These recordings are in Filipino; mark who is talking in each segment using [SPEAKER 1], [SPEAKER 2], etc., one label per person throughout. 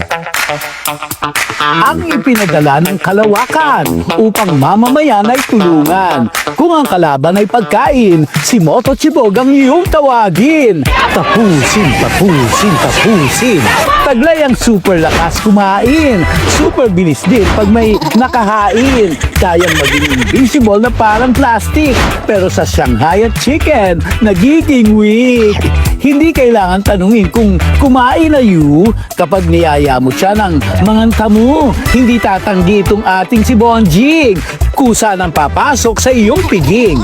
[SPEAKER 1] Thank you. Ang ipinadala ng kalawakan upang mamamayan ay tulungan. Kung ang kalaban ay pagkain, si Moto Chibog ang iyong tawagin. Tapusin, tapusin, tapusin. Taglay ang super lakas kumain. Super bilis din pag may nakahain. Kayang maging invisible na parang plastic. Pero sa Shanghai at chicken, nagiging weak. Hindi kailangan tanungin kung kumain na you kapag niyaya mo siya ng manganta mo. Hindi tatanggi itong ating si Bonjing. Kusa ng papasok sa iyong piging.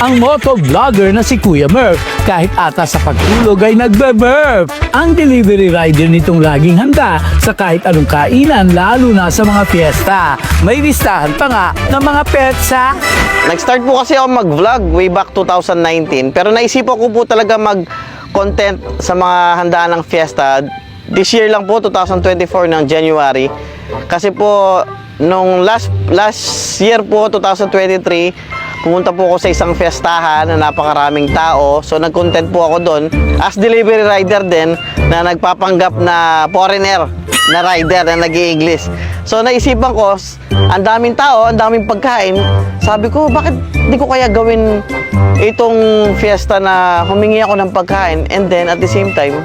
[SPEAKER 1] Ang moto vlogger na si Kuya Murph kahit ata sa pagtulog ay nagbe-burp. Ang delivery rider nitong laging handa sa kahit anong kainan lalo na sa mga fiesta. May listahan pa nga ng mga petsa.
[SPEAKER 2] Nag-start po kasi ako mag-vlog way back 2019 pero naisipan ko po talaga mag-content sa mga handaan ng fiesta. This year lang po, 2024 ng January. Kasi po, nung last, last year po, 2023, pumunta po ako sa isang fiestahan na napakaraming tao. So nag-content po ako doon as delivery rider din na nagpapanggap na foreigner na rider na nag english So naisipan ko, ang daming tao, ang daming pagkain. Sabi ko, bakit di ko kaya gawin itong fiesta na humingi ako ng pagkain and then at the same time,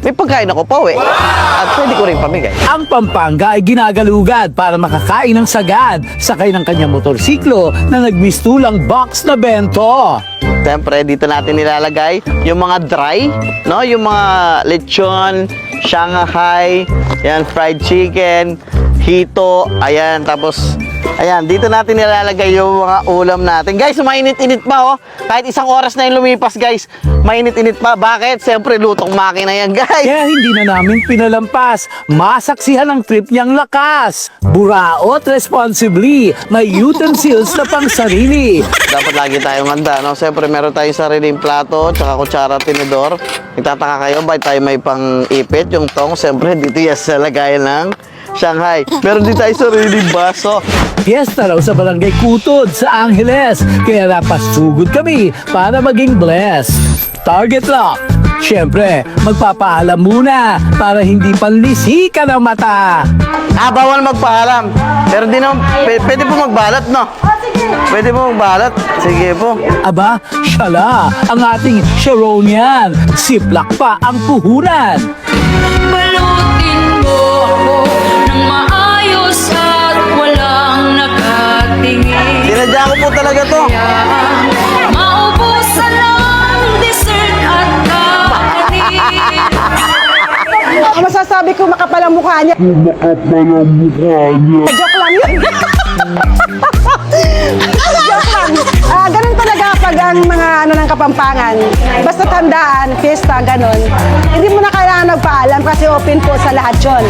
[SPEAKER 2] may pagkain ako pa uwi. At pwede ko rin pamigay.
[SPEAKER 1] Ang Pampanga ay ginagalugad para makakain ng sagad sakay ng kanyang motorsiklo na nagmistulang box na bento.
[SPEAKER 2] Siyempre, dito natin nilalagay yung mga dry, no? Yung mga lechon, Shanghai, yan, fried chicken, hito, ayan, tapos, ayan, dito natin nilalagay yung mga ulam natin. Guys, mainit-init pa, oh. Kahit isang oras na yung lumipas, guys, mainit-init pa. Bakit? Siyempre, lutong makina yan, guys.
[SPEAKER 1] Kaya hindi na namin pinalampas. Masaksihan ang trip niyang lakas. Buraot responsibly. May utensils na pang sarili.
[SPEAKER 2] Dapat lagi tayong handa, no? Siyempre, meron tayong sariling plato, tsaka kutsara, tinidor. Nagtataka kayo, bakit tayo may pang-ipit, yung tong? Siyempre, dito yan sa lagayan ng Shanghai. Meron din tayo sariling baso.
[SPEAKER 1] Fiesta raw sa Barangay Kutod sa Angeles. Kaya napasugod kami para maging blessed. Target lock. Siyempre, magpapaalam muna para hindi panlisikan ang mata.
[SPEAKER 2] Ah, bawal magpaalam. Pero di naman, p- pwede po magbalat, no? Pwede po magbalat. Sige po.
[SPEAKER 1] Aba, syala, ang ating Sharonian. Siplak pa ang puhunan.
[SPEAKER 3] Balutin mo ako ng maayos at walang nakatingin
[SPEAKER 2] Sinadya ko po talaga to.
[SPEAKER 3] Maubusan ng dessert at kakanin
[SPEAKER 4] Ang masasabi ko makapal ang mukha niya. Makapal ang mukha niya. Joke lang yun. Joke lang. Ah, ganun talaga pag ang mga ano ng kapampangan. Basta tandaan, fiesta, ganun. Hindi mo na kailangan magpaalam kasi open po sa lahat yun.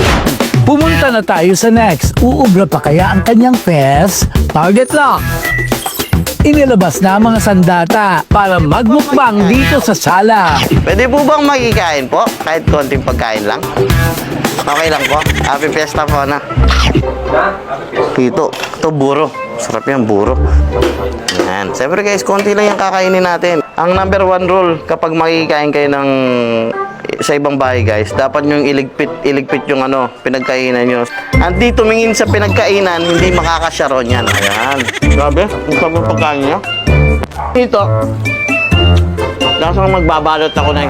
[SPEAKER 1] Pumunta na tayo sa next. Uubra pa kaya ang kanyang fest? Target lock. Inilabas na mga sandata para magmukbang dito sa sala.
[SPEAKER 2] Pwede po bang magkikain po? Kahit konting pagkain lang? Okay lang po. Happy Fiesta po na. Ito, ito buro. Sarap yan, buro. Yan. Siyempre guys, konti lang yung kakainin natin. Ang number one rule kapag makikikain kayo ng sa ibang bahay guys, dapat nyo yung iligpit, iligpit yung ano, pinagkainan nyo. At di tumingin sa pinagkainan, hindi makakasyaron yan. Ayan. Grabe, ang ng pagkain niya. Ito, Lasang magbabalot ako na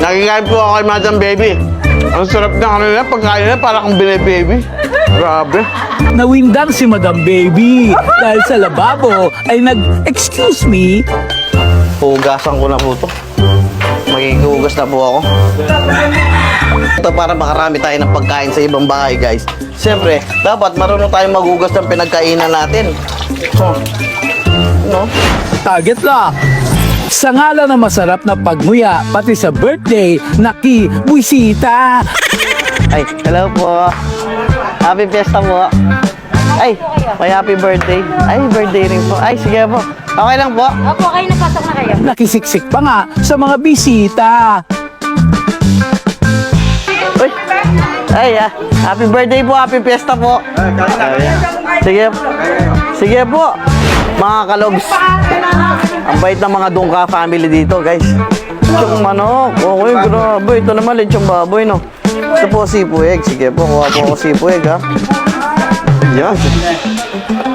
[SPEAKER 2] Nagkikain po ako kay Madam Baby. Ang sarap na ano nila, pagkain nila para kang bine-baby. Grabe.
[SPEAKER 1] Nawindang si Madam Baby dahil sa lababo ay nag-excuse me.
[SPEAKER 2] Hugasan ko na po to. Maghihugas na po ako. Ito para makarami tayo ng pagkain sa ibang bahay, guys. Siyempre, dapat marunong tayong maghugas ng pinagkainan natin. So, no?
[SPEAKER 1] Target lock. Sa ngala na masarap na pagmuya, pati sa birthday, naki, buisita.
[SPEAKER 2] Ay, hello po. Happy Fiesta po. Ay, may happy birthday. Ay, birthday rin po. Ay, sige po. Okay lang po.
[SPEAKER 3] Opo, kayo napasok na kayo
[SPEAKER 1] Nakisiksik pa nga sa mga bisita.
[SPEAKER 2] Uy. Ay, ah, happy birthday po, happy fiesta po. Sige. Sige po. Mga kalogs. Ang bait ng mga Dungka family dito, guys. Lechong manok. Okay, grabe. Ito naman lechong baboy, no? Ito po sipu egg. Sige po, kuha po ako sipu egg, ha? Yan.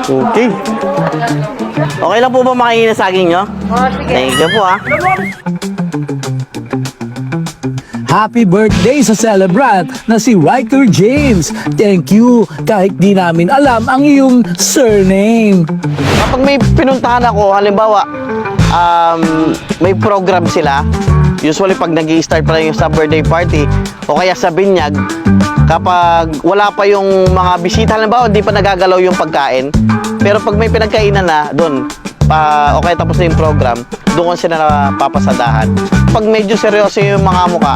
[SPEAKER 2] Okay. Okay lang po ba makainin na saging nyo? Thank you po, ha?
[SPEAKER 1] Happy birthday sa celebrant na si Riker James. Thank you kahit di namin alam ang iyong surname.
[SPEAKER 2] Kapag may pinuntahan ako, halimbawa, um, may program sila, usually pag nag start pa lang yung sa birthday party, o kaya sa binyag, kapag wala pa yung mga bisita, halimbawa, hindi pa nagagalaw yung pagkain, pero pag may pinagkainan na, doon, pa, o kaya tapos na yung program, doon sila napapasadahan. Pag medyo seryoso yung mga muka,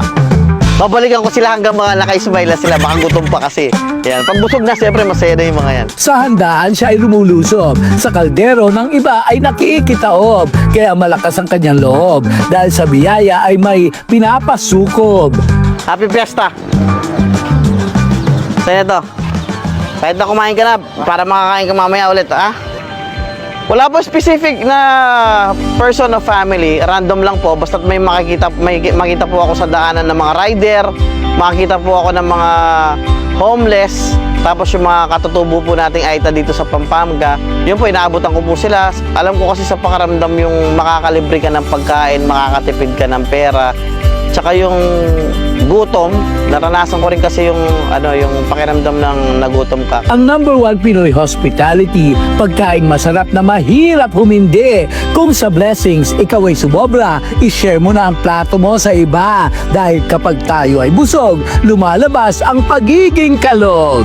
[SPEAKER 2] babalikan ko sila hanggang mga naka-smile na sila, baka gutom pa kasi. Yan. Pag busog na, siyempre masaya na yung mga yan.
[SPEAKER 1] Sa handaan siya ay lumulusob. Sa kaldero ng iba ay nakikitaob. Kaya malakas ang kanyang loob. Dahil sa biyaya ay may pinapasukob.
[SPEAKER 2] Happy Fiesta! Sa'yo to. Kahit na kumain ka na, para makakain ka mamaya ulit, ah? Wala po specific na person o family, random lang po, basta't may makikita, may makita po ako sa daanan ng mga rider, makikita po ako ng mga homeless, tapos yung mga katutubo po nating Aita dito sa Pampanga, yun po, inaabutan ko po sila. Alam ko kasi sa pakaramdam yung makakalibre ka ng pagkain, makakatipid ka ng pera, tsaka yung gutom, naranasan ko rin kasi yung ano yung pakiramdam ng nagutom ka.
[SPEAKER 1] Ang number one Pinoy hospitality, pagkain masarap na mahirap humindi. Kung sa blessings, ikaw ay sumobra, ishare mo na ang plato mo sa iba. Dahil kapag tayo ay busog, lumalabas ang pagiging kalog.